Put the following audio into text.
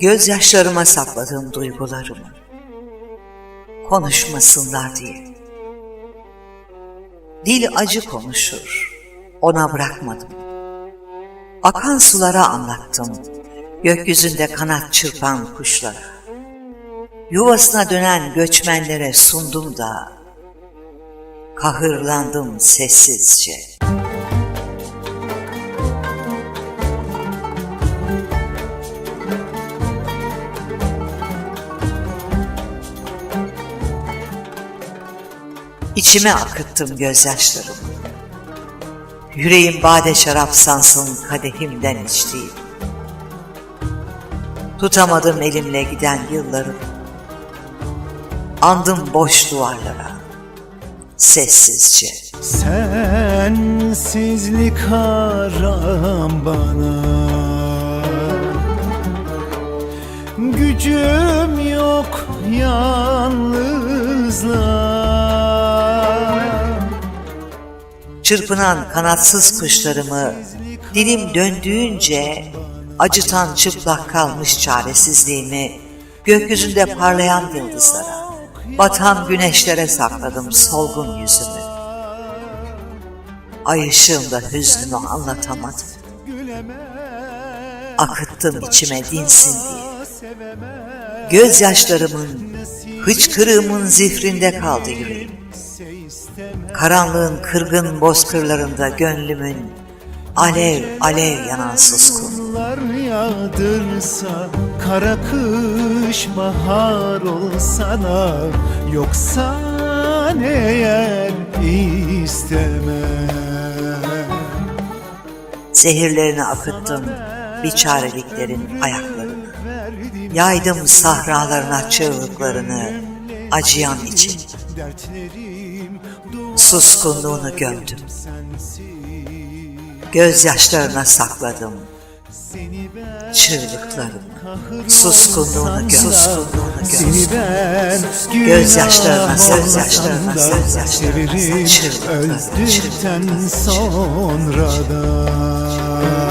Gözyaşlarıma sakladığım duygularımı konuşmasınlar diye. Dil acı konuşur, ona bırakmadım. Akan sulara anlattım, gökyüzünde kanat çırpan kuşlara. Yuvasına dönen göçmenlere sundum da, kahırlandım sessizce. İçime akıttım gözyaşlarımı. Yüreğim bade şarap sansın kadehimden içtiğim. Tutamadım elimle giden yıllarım. Andım boş duvarlara, sessizce. Sensizlik haram bana Gücüm yok yalnızlığa Çırpınan kanatsız kuşlarımı dilim döndüğünce acıtan çıplak kalmış çaresizliğimi gökyüzünde parlayan yıldızlara, batan güneşlere sakladım solgun yüzümü. Ay ışığımda hüznümü anlatamadım. Akıttım içime dinsin diye. Gözyaşlarımın, hıçkırığımın zifrinde kaldı yüreğim. Karanlığın kırgın bozkırlarında gönlümün alev alev yanan suskun. Yağdırsa Kara kış bahar olsana Yoksa eğer isteme Zehirlerini akıttım biçareliklerin ayaklarını. Yaydım sahralarına çığlıklarını acıyan için. Suskunluğunu gömdüm. Gözyaşlarına sakladım çığlıklarımı. Suskunluğunu gömdüm. Suskunluğunu Seni gömdüm. ben Gözyaşlarına, gözyaşlarına, gözyaşlarına Severim çığlıklarını, öldükten çığlıklarını, sonra da